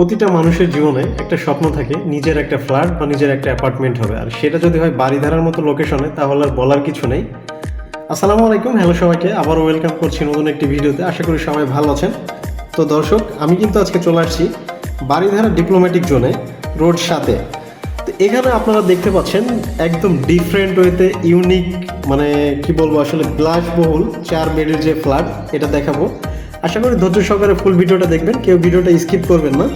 প্রতিটা মানুষের জীবনে একটা স্বপ্ন থাকে, নিজের একটা ফ্ল্যাট বা নিজের একটা অ্যাপার্টমেন্ট হবে। আর সেটা যদি হয় বাড়িধারার মতো লোকেশনে তাহলে আর বলার কিছু নেই। আসসালামু আলাইকুম, হ্যালো সবাইকে। আবার ওয়েলকাম করছি নতুন একটি ভিডিওতে। আশা করি সবাই ভালো আছেন। তো দর্শক, আমি কিন্তু আজকে চলে আসছি বাড়িধারা ডিপ্লোম্যাটিক জোনে রোড সাথে তো এখানে আপনারা দেখতে পাচ্ছেন একদম ডিফারেন্ট ওয়েতে ইউনিক মানে কি বলব, আসলে বিলাসবহুল চার বেডের যে ফ্ল্যাট এটা দেখাবো। আশা করি ধৈর্য সহকারে ফুল ভিডিওটা দেখবেন, কেউ ভিডিওটা স্কিপ করবেন না।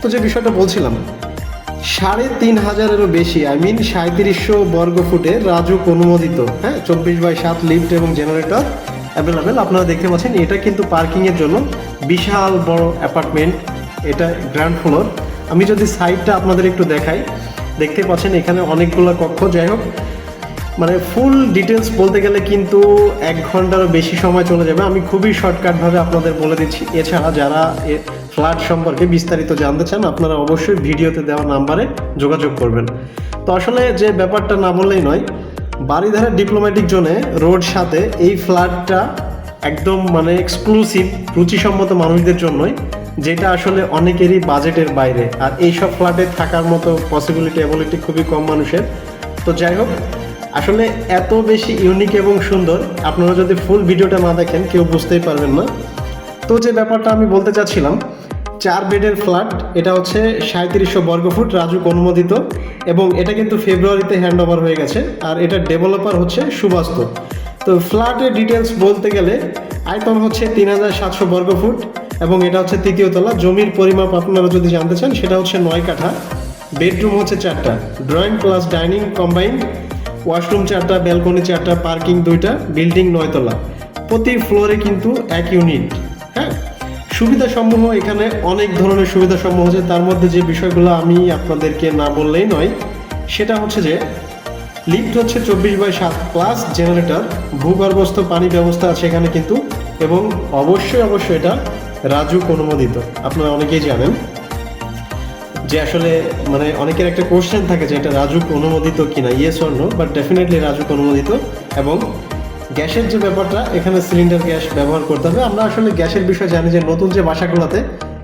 তো যে বিষয়টা বলছিলাম, সাড়ে তিন হাজারেরও বেশি আই মিন সাঁত্রিশশো বর্গ ফুটে রাজুক অনুমোদিত হ্যাঁ চব্বিশ বাই সাত লিফট এবং জেনারেটর অ্যাভেলেবেল আপনারা দেখতে পাচ্ছেন, এটা কিন্তু পার্কিংয়ের জন্য বিশাল বড় অ্যাপার্টমেন্ট এটা গ্র্যান্ড ফ্লোর আমি যদি সাইডটা আপনাদের একটু দেখাই, দেখতে পাচ্ছেন এখানে অনেকগুলো কক্ষ। যাই হোক মানে ফুল ডিটেলস বলতে গেলে কিন্তু এক ঘন্টারও বেশি সময় চলে যাবে। আমি খুবই শর্টকাটভাবে আপনাদের বলে দিচ্ছি। এছাড়া যারা ফ্ল্যাট সম্পর্কে বিস্তারিত জানতে চান, আপনারা অবশ্যই ভিডিওতে দেওয়া নাম্বারে যোগাযোগ করবেন। তো আসলে যে ব্যাপারটা না বললেই নয় বাড়িধারা ডিপ্লোম্যাটিক জোনে রোড সাথে এই ফ্ল্যাটটা একদম মানে এক্সক্লুসিভ রুচিসম্মত মানুষদের জন্যই, যেটা আসলে অনেকেরই বাজেটের বাইরে। আর এইসব ফ্ল্যাটে থাকার মতো পসিবিলিটি অ্যাবিলিটি খুবই কম মানুষের। তো যাই হোক আসলে এত বেশি ইউনিক এবং সুন্দর, আপনারা যদি ফুল ভিডিওটা না দেখেন, কেউ বুঝতেই পারবেন না। তো যে ব্যাপারটা আমি বলতে চাচ্ছিলাম, চার বেডের ফ্ল্যাট এটা হচ্ছে সাঁত্রিশশো বর্গফুট রাজুক অনুমোদিত এবং এটা কিন্তু ফেব্রুয়ারিতে হ্যান্ড ওভার হয়ে গেছে আর এটার ডেভেলপার হচ্ছে সুবাস্ত। তো ফ্ল্যাটের ডিটেলস বলতে গেলে আয়তন হচ্ছে তিন হাজার সাতশো বর্গফুট এবং এটা হচ্ছে তৃতীয় তলা। জমির পরিমাপ আপনারা যদি জানতে চান, সেটা হচ্ছে নয় কাঠা। বেডরুম হচ্ছে চারটা। Drawing plus dining combined washroom চারটা, ব্যালকনি চারটা, পার্কিং দুইটা, বিল্ডিং নয়তলা। প্রতি ফ্লোরে কিন্তু এক ইউনিট হ্যাঁ? সুবিধা সমূহ এখানে অনেক ধরনের সুবিধা সমূহ আছে। তার মধ্যে যে বিষয়গুলো আমি আপনাদেরকে না বললেই নয়, সেটা হচ্ছে যে লিফট হচ্ছে চব্বিশ বাই সাত প্লাস জেনারেটর, ভূগর্ভস্থ পানি ব্যবস্থা আছে এখানে কিন্তু, এবং অবশ্যই অবশ্যই এটা রাজুক অনুমোদিত। আপনারা অনেকেই জানেন। যে আসলে মানে অনেকের একটা কোশ্চেন থাকে যে এটা রাজুক অনুমোদিত কিনা yes or no but definitely RAJUK অনুমোদিত এবং গ্যাসের যে ব্যাপারটা, এখানে সিলিন্ডার গ্যাস ব্যবহার করতে হবে। আমরা আসলে গ্যাসের বিষয়ে জানি যে নতুন যে বাসাগুলোতে,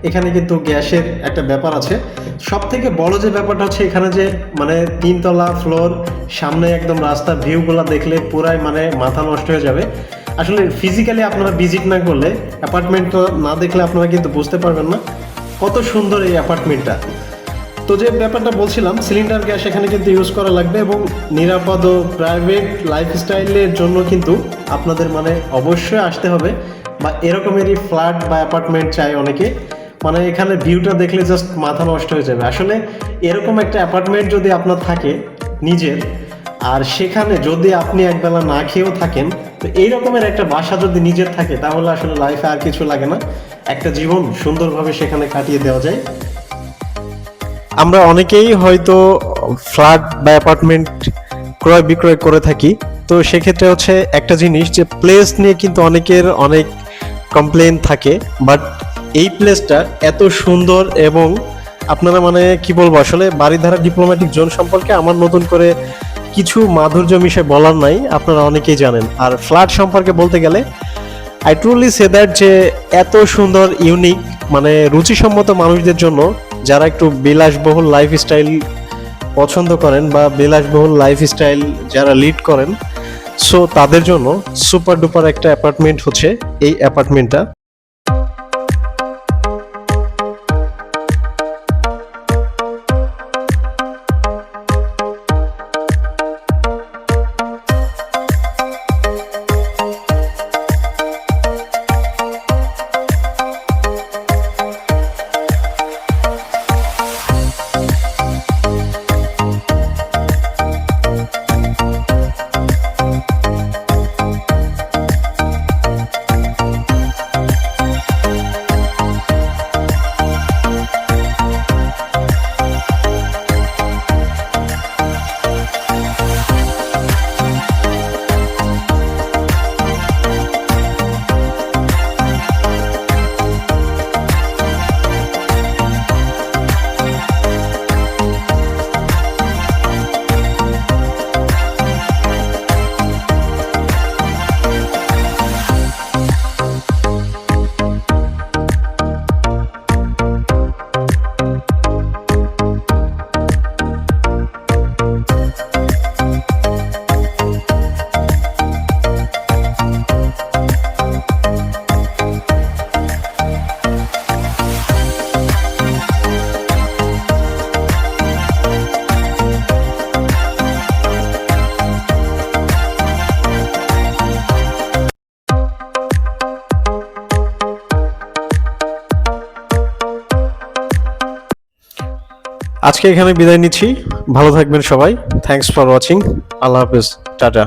এখানে কিন্তু গ্যাসের একটা ব্যাপার আছে। সব থেকে বড় যে ব্যাপারটা হচ্ছে এখানে যে মানে তিনতলা ফ্লোর সামনে একদম রাস্তা ভিউগুলো দেখলে পুরাই মানে মাথা নষ্ট হয়ে যাবে। আসলে ফিজিক্যালি আপনারা ভিজিট না করলে অ্যাপার্টমেন্ট না দেখলে আপনারা কিন্তু বুঝতে পারবেন না কত সুন্দর এই অ্যাপার্টমেন্টটা তো যে ব্যাপারটা বলছিলাম সিলিন্ডার গ্যাস এখানে কিন্তু ইউজ করা লাগবে এবং নিরাপদ ও প্রাইভেট লাইফস্টাইলের জন্য কিন্তু আপনাদের মানে অবশ্যই আসতে হবে। বা এরকমেরই ফ্ল্যাট বা অ্যাপার্টমেন্ট চাই অনেকে। মানে এখানে ভিউটা দেখলে জাস্ট মাথা নষ্ট হয়ে যাবে। আসলে এরকম একটা অ্যাপার্টমেন্ট যদি আপনার থাকে নিজের, আর সেখানে যদি আপনি একবেলা না খেয়েও থাকেন, তো এই রকমের একটা বাসা যদি নিজের থাকে, তাহলে আসলে লাইফে আর কিছু লাগে না। একটা জীবন সুন্দরভাবে সেখানে কাটিয়ে দেওয়া যায়। আমরা অনেকেই হয়তো ফ্ল্যাট বা অ্যাপার্টমেন্ট ক্রয় বিক্রয় করে থাকি। তো সেক্ষেত্রে হচ্ছে একটা জিনিস যে প্লেস নিয়ে কিন্তু অনেকের অনেক কমপ্লেন থাকে বাট এই প্লেসটা এত সুন্দর এবং আপনারা মানে কি বলব আসলে বাড়িধারা ডিপ্লোম্যাটিক জোন সম্পর্কে আমার নতুন করে কিছু মাধুর্য মিশে বলার নাই, আপনারা অনেকেই জানেন। আর ফ্ল্যাট সম্পর্কে বলতে গেলে আই ট্রুলি সে দ্যাট যে এত সুন্দর ইউনিক মানে রুচিসম্মত মানুষদের জন্য যারা একটু বিলাসবহুল লাইফস্টাইল পছন্দ করেন বা বিলাসবহুল লাইফস্টাইল যারা লিড করেন সো তাদের জন্য সুপার ডুপার একটা অ্যাপার্টমেন্ট হচ্ছে এই অ্যাপার্টমেন্টটা আজকে এখানে বিদায় নিচ্ছি। ভালো থাকবেন সবাই। থ্যাংকস ফর ওয়াচিং আল্লাহ হাফেজ। টাটা।